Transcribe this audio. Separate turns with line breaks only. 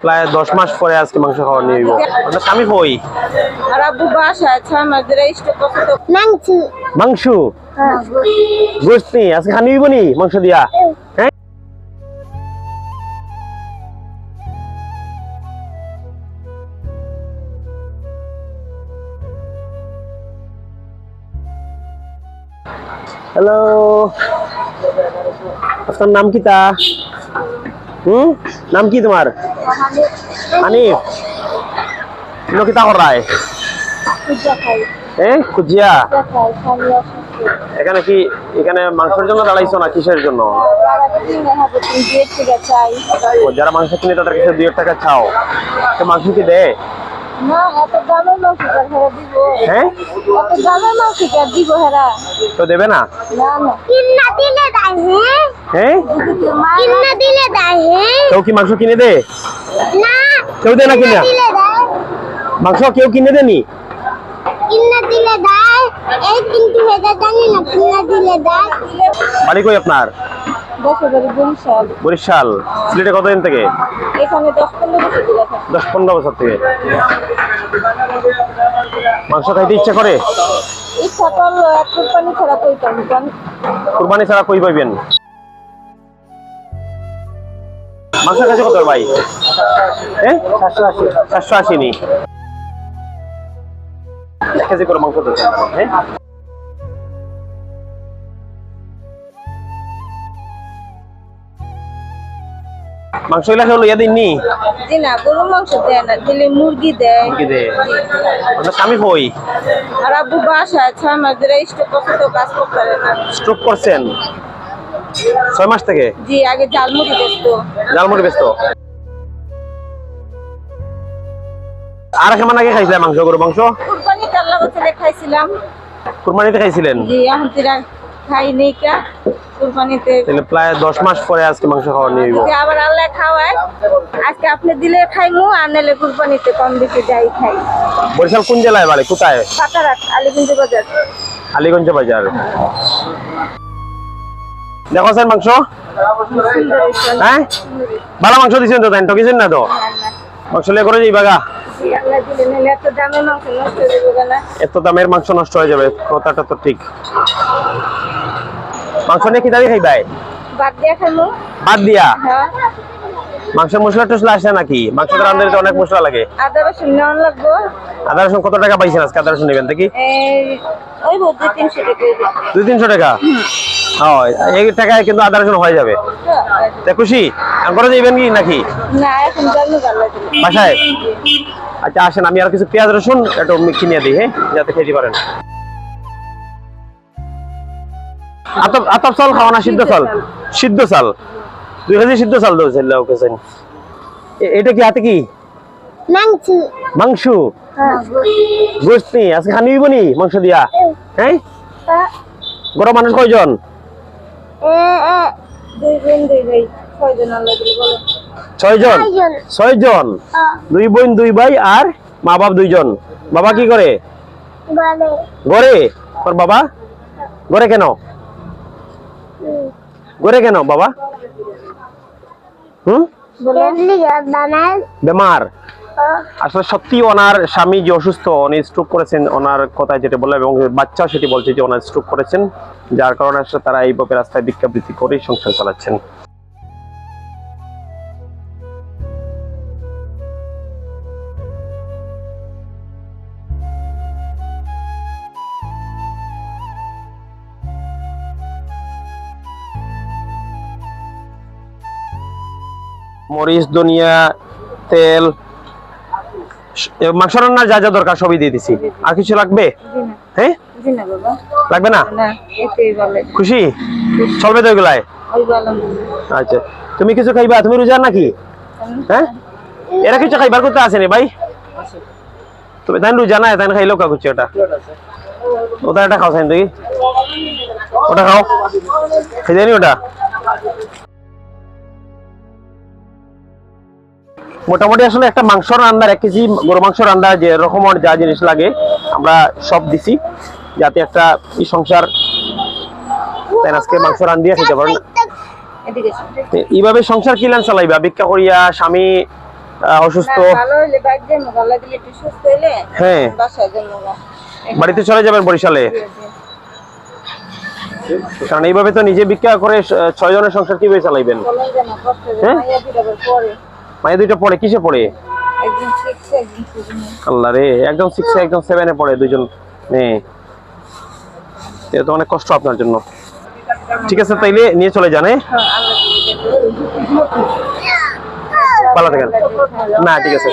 প্রায় দশ মাস পরে আজকে মাংস খাওয়া নিয়ে যাব আপনার স্বামী
আর আব্বু ছয় মাস ধরে
মাংস।
মাংস? গোস্ত নি আজকে খানি নি মাংস দিয়া? হ্যাঁ? হ্যালো আপনার নাম কি তা? হুম? নাম কি তোমার? হানিফ। তুমি কিতা করায়
পূজা খাই
হ্যাঁ কুজিয়া
পূজা খাই খালি অসুস্থ
এখানে কি এখানে মাংসের জন্য দাঁড়াইছো না কিসের জন্য? যারা মাংস কিনে তাদের কাছে দুই টাকা চাও। তো মাংস কি দেয়
কার
হ্যাঁ
কার
তো দেবে না?
হ্যাঁ? দিলে দাই হ্যাঁ?
কেউ কি মাংস কিনে দে
না
কেউ দেয় না কিনা? মাংস কেউ কিনে দেনি বাড়ি কই আপনার?
বরিশাল।
সিলেটে কতদিন থেকে?
দশ পনেরো বছর থাকে।
মাংস খাইতে ইচ্ছা করে?
কুরবানি ছাড়া
কই পাইবেন? মাংস খাইছে কত ভাই? হ্যাঁ চারশো আশি নি। এক কেজি করে মাংস হ্যাঁ? মাংসগুলা হলো ইয়া দিননি?
জি না গরুর মাংস দেয় না দিলে মুরগি দেয়।
কি দে আপনার স্বামী কই?
আর আব্বু বাসায় ছয় মাস ধরে স্টক করছে কাজ করতে পারে না।
স্ট্রোক করছেন? ছয় মাস থেকে?
জি আগে জালমুড়ি বেচত।
জালমুড়ি আর কেমন আগে খাইছিলে মাংস গরু মাংস?
কুরবানি কাল্লা বছরে খাইছিলাম।
কুরবানিতে খাইছিলেন?
জি এখন তিরা খাই নেই কা। কুরবানিতে
তাহলে প্রায় দশ মাস পরে আজকে মাংস খাওয়া নিয়ে যাব
আবার আল্লাহ খাওয়ায়। আজকে আপনি দিলে খাইমু আর নাহলে কুরবানিতে কম বেশি যাই খাই।
বরিশাল কোন জেলায় বাড়ি? কোথায়?
পাতারাট আলিগঞ্জ বাজার।
আলীগঞ্জ বাজার। দেখো স্যার মাংস। হ্যাঁ? ভালো মাংস দিচ্ছেন তো তাই ঠকিছেন না তো? মাংস লে করে যাই বাগা।
এত মাংস
দামের মাংস নষ্ট হয়ে যাবে কথাটা তো ঠিক। মাংস নিয়ে কি দাবি খাইবাই?
বাদ দিয়ে?
দিয়া মাংসের মশলা টসলা আসে নাকি? মাংস রান্নাতে অনেক মশলা লাগে।
আদা রসুন নেওয়ান লাগবো
আদা রসুন কত টাকা পাইছেন আজকে? আদা রসুন নেবেন দেখি।
ওই বলতে তিনশো টাকা।
দুই তিনশো টাকা? হয় এই টাকায় কিন্তু আদা রসুন হয়ে যাবে। তা খুশি? করে যাইবেন কি নাকি? বাসায়? আচ্ছা আসেন আমি আর কিছু পেঁয়াজ রসুন একটু কিনে দিই হ্যাঁ? যাতে খেতে পারেন। আতপ আতপ চাল খাওয়া না সিদ্ধ চাল? সিদ্ধ চাল। দুই কেজি সিদ্ধ চাল দিয়েছেন ওকে এটা কি হাতে কি?
মাংস।
মাংস? গোস্ত নি আজকে খানি মাংস দিয়া? হ্যাঁ। গরম মানুষ কয়জন?
দুই বোন দুই ভাই। ছয়জন আল্লাহ বলো।
ছয়জন? দুই বোন দুই ভাই আর মা বাপ দুইজন। বাবা কি করে? গড়ে তোর বাবা? গড়ে কেন? গড়ে কেন বাবা? হুম? বেমার। আসলে সত্যি ওনার স্বামী যে অসুস্থ, উনি স্ট্রোক করেছেন, ওনার কথায় যেটা বললাম এবং বাচ্চা সেটি বলছে যে ওনার স্ট্রোক করেছেন, যার কারণে আসলে তারা এইভাবে রাস্তায় ভিক্ষাবৃত্তি করে সংসার চালাচ্ছেন। মরিচ, ধনিয়া, তেল মাংস রান্নার যা যা দরকার সবই দিয়ে দিছি। আর কিছু লাগবে? হ্যাঁ
জি না বাবা।
লাগবে না?
না এতেই বলে।
খুশি? চলবে তো এগুলাই আচ্ছা। তুমি কিছু খাইবা? তুমি রোজা নাকি? হ্যাঁ? এরা কিছু খাইবার করতে আসেনি ভাই। তুমি তাই রোজা না তাই খাইলেও কা করছে ওটা? ওটা একটা খাও সাইন দেখি। ওটা খাও। খাই জানি ওটা? মোটামুটি আসলে একটা মাংস রান্নার এক কেজি গরু মাংস রান্না যে রকমের যা জিনিস লাগে আমরা সব দিছি যাতে একটা এই সংসার তাই আজকে মাংস রান দিয়ে খেতে পারেন এইভাবে সংসার কিলান চালাইবা? ভিক্ষা করিয়া স্বামী অসুস্থ। হ্যাঁ। বাড়িতে চলে যাবেন বরিশালে? কারণ এইভাবে তো নিজে ভিক্ষা করে ছয় জনের সংসার কীভাবে চালাইবেন?
হয়ে?
হ্যাঁ?
দুইটা পরে।
পড়ে কিসে পড়ে। আল্লাহ রে একদম সিক্সে একদম সেভেনে পড়ে দুজন মেয়ে এটা তো অনেক কষ্ট আপনার জন্য ঠিক আছে তাইলে নিয়ে চলে যান হ্যাঁ?
হ্যাঁ,
ভালো থাকেন না ঠিক আছে